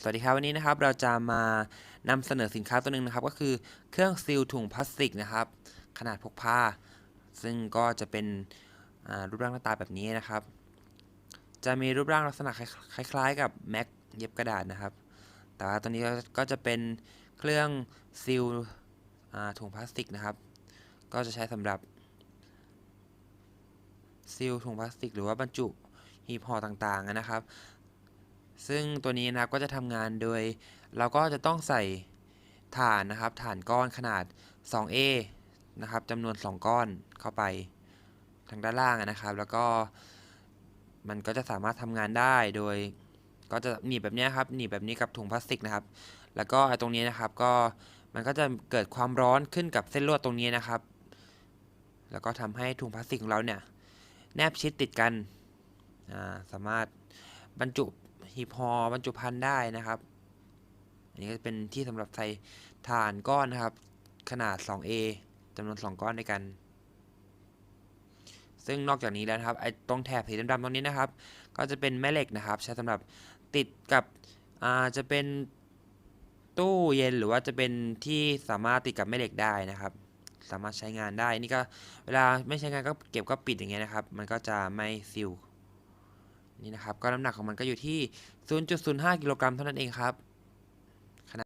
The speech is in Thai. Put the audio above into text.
สวัสดีครับวันนี้นะครับเราจะมานำเสนอสินค้าตัวหนึ่งนะครับ ก็คือเครื่องซีลถุงพลาสติกนะครับ ขนาดพกพาซึ่งก็จะเป็นรูปร่างหน้าตาแบบนี้นะครับ จะมีรูปร่างลักษณะคล้าย ๆ กับแม็กเย็บกระดาษนะครับ แต่ว่าตัวนี้ก็จะเป็นเครื่องซีลถุงพลาสติกนะครับ ก็จะใช้สำหรับซีลถุงพลาสติก หรือว่าบรรจุหีบห่อต่างๆนะครับ ซึ่งตัวนี้นะครับก็จะทำงานโดย เราก็จะต้องใส่ถ่านนะครับถ่านก้อนขนาด 2A นะครับจำนวน 2 ก้อนเข้าไปทางด้านล่างนะครับ แล้วก็มันก็จะสามารถทำงานได้โดย ก็จะหนีบแบบนี้ครับหนีบแบบนี้กับถุงพลาสติกนะครับ แล้วก็ไอ้ตรงนี้นะครับก็มันก็จะเกิดความร้อนขึ้นกับเส้นลวดตรงนี้นะครับ แล้วก็ทำให้ถุงพลาสติกของเราเนี่ยแนบชิดติดกัน สามารถบรรจุ หีบห่อบรรจุภัณฑ์ได้นะครับ อันนี้ก็จะเป็นที่สำหรับใส่ถ่านก้อนนะครับ ขนาด 2A จำนวน 2 ก้อนด้วยกัน ซึ่งนอกจากนี้แล้วนะครับไอ้ตรงแถบสีดำๆตรงนี้นะครับ ก็จะเป็นแม่เหล็กนะครับ ใช้สำหรับติดกับอ่าจะเป็นตู้เย็นหรือว่าจะเป็นที่สามารถติดกับแม่เหล็กได้นะครับ สามารถใช้งานได้นี่ก็เวลาไม่ใช้งานก็เก็บก็ปิดอย่างเงี้ยนะครับ มันก็จะไม่ซิล นี่นะครับก็น้ำหนักของมันก็อยู่ที่ 0.05 กิโลกรัมเท่านั้นเองครับ